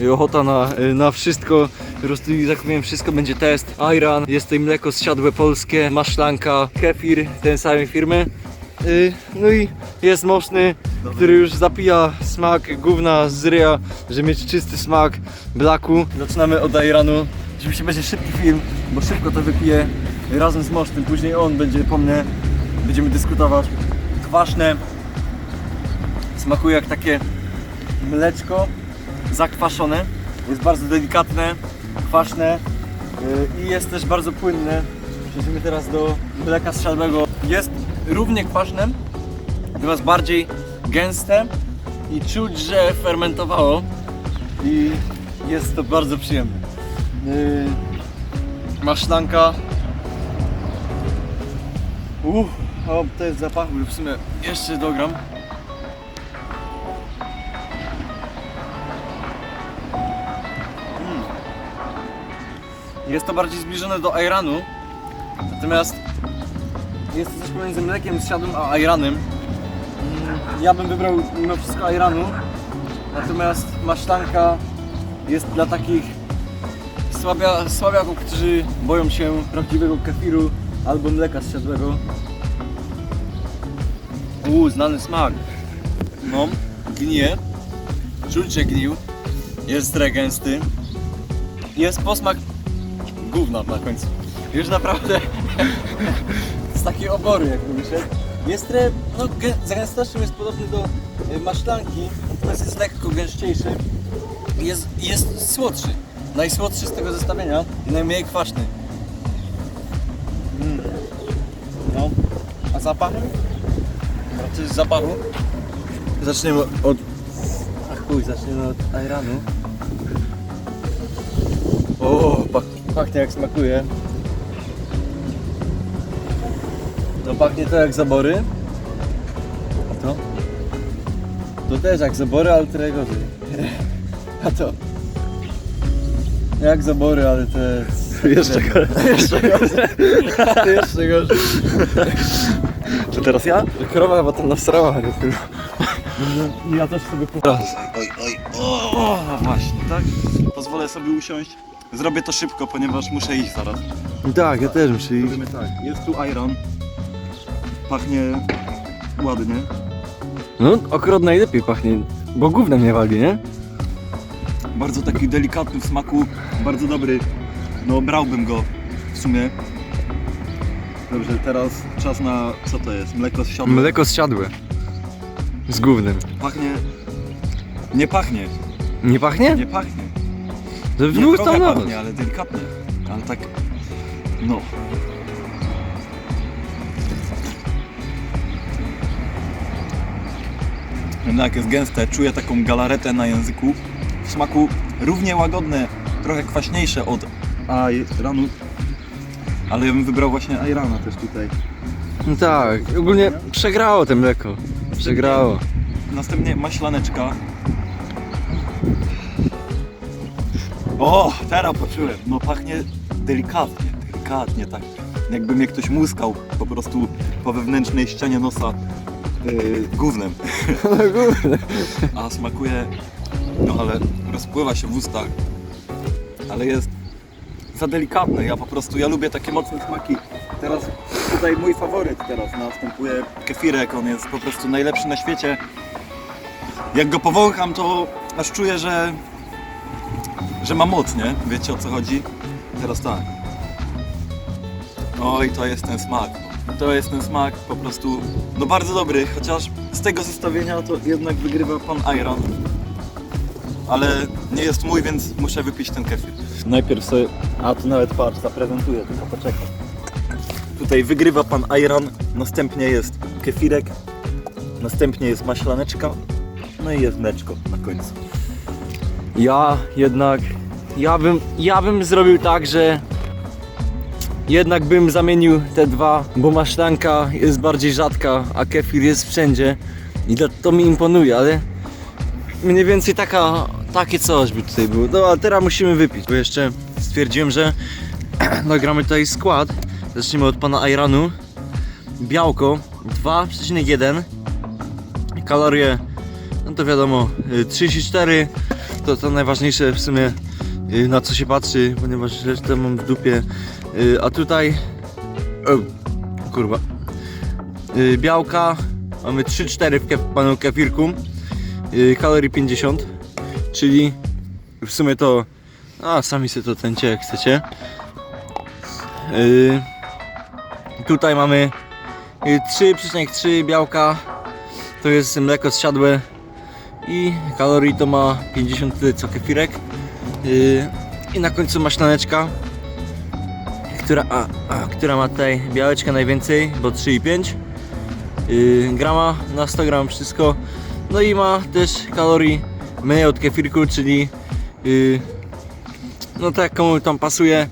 y, ochota na, y, na wszystko. Po prostu, jak powiem, wszystko będzie test. Ayran, jest tutaj mleko zsiadłe polskie, maślanka, kefir tej samej firmy. Y, No i jest moszny, który już zapija smak gówna z ryja, żeby mieć czysty smak blaku. Zaczynamy od Ayranu. Oczywiście będzie szybki film, bo szybko to wypiję razem z mosznym. Później on będzie po mnie, będziemy dyskutować. Kwaśne, smakuje jak takie mleczko zakwaszone. Jest bardzo delikatne, kwaśne yy, i jest też bardzo płynne. Przejdziemy teraz do mleka strzelbego. Jest równie kwaśne, natomiast bardziej gęste i czuć, że fermentowało i jest to bardzo przyjemne. Yy, Maszlanka. Uff, to jest zapach, w sumie jeszcze dogram. Jest to bardziej zbliżone do ajranu, natomiast jest to coś pomiędzy mlekiem z siadłym a ajranem. Mm, Ja bym wybrał mimo wszystko ajranu, natomiast masztanka jest dla takich słabia, słabiaków, którzy boją się prawdziwego kefiru albo mleka z siadłego. Uuu, znany smak. No, gnije. Czuć, że gnił. Jest trochę gęsty. Jest posmak gówna na końcu. Już naprawdę z takiej obory jakby wyszedł. Jest trochę, no gę- z gęstością jest podobny do e, masztanki, natomiast jest lekko gęściejszy. Jest, jest słodszy. Najsłodszy z tego zestawienia i najmniej kwaśny. Mm. No, a zapachem? Raczej z zapachu. Zaczniemy od... Ach chuj, zaczniemy od ajranu. O, pach, pachnie jak smakuje. To pachnie to jak zabory. A to? To też jak zabory, ale trochę gorzej. A to? Jak zabory, ale to jest... Jeszcze gorzej. Jeszcze gorzej. Jeszcze gorzej. To teraz ja? Krowa chyba tam nasrała. Ja też sobie po... Oj, oj, o, właśnie, tak? Pozwolę sobie usiąść. Zrobię to szybko, ponieważ muszę iść zaraz. Tak, ja też muszę iść. Robimy tak. Jest tu iron. Pachnie ładnie. No, akurat najlepiej pachnie, bo gównem nie wali, nie? Bardzo taki delikatny w smaku, bardzo dobry. No brałbym go w sumie. Dobrze, teraz czas na co to jest? Mleko z siodłem. Mleko zsiadłe. Z gównem. Pachnie. Nie pachnie, Nie pachnie? nie pachnie. To w Nie, dwóch trochę tam nawet. pachnie, ale delikatnie. Ale tak. No. Jednak jest gęste, czuję taką galaretę na języku. W smaku równie łagodne, trochę kwaśniejsze od ajranu. Ale ja bym wybrał właśnie ajrana też tutaj. No tak, ogólnie przegrało to mleko. Przegrało. Następnie maślaneczka. O, teraz poczułem. No pachnie delikatnie, delikatnie tak. Jakby mnie ktoś muskał po prostu po wewnętrznej ścianie nosa yy, gównem. A smakuje, no ale rozpływa się w ustach. Ale jest za delikatne. Ja po prostu, ja lubię takie mocne smaki. Teraz tutaj mój faworyt teraz następuje kefirek. On jest po prostu najlepszy na świecie. Jak go powącham, to aż czuję, że że ma moc, nie? Wiecie o co chodzi? Teraz tak. Oj, to jest ten smak. To jest ten smak po prostu, no bardzo dobry, chociaż z tego zestawienia to jednak wygrywa pan Iron. Ale nie jest mój, więc muszę wypić ten kefir. Najpierw sobie, a tu nawet patrz, zaprezentuję, tylko poczekaj. Tutaj wygrywa pan Iron, następnie jest kefirek, następnie jest maślaneczka, no i jest mleczko na końcu. Ja jednak, ja bym, ja bym zrobił tak, że jednak bym zamienił te dwa, bo masztanka jest bardziej rzadka, a kefir jest wszędzie i to, mi imponuje, ale mniej więcej taka, takie coś by tutaj było. No ale teraz musimy wypić, bo jeszcze stwierdziłem, że nagramy tutaj skład. Zacznijmy od pana Ayranu. Białko 2,1 Kalorie, no to wiadomo, y, 34 to, to najważniejsze w sumie y, na co się patrzy, ponieważ resztę mam w dupie. Y, A tutaj... O, kurwa. Y, Białka. Mamy 3-4 w kef, panu kefirku. Kalorii 50. Czyli w sumie to... A, sami sobie to cencie jak chcecie. Tutaj mamy y, 3,3 białka. To jest mleko zsiadłe i kalorii to ma 50 tyle co kefirek. Yy, I na końcu maślaneczka, która, a, a, która ma tutaj białeczka najwięcej, bo 3,5 yy, grama na 100 gram wszystko. No i ma też kalorii mniej od kefirku, czyli yy, no tak komu tam pasuje.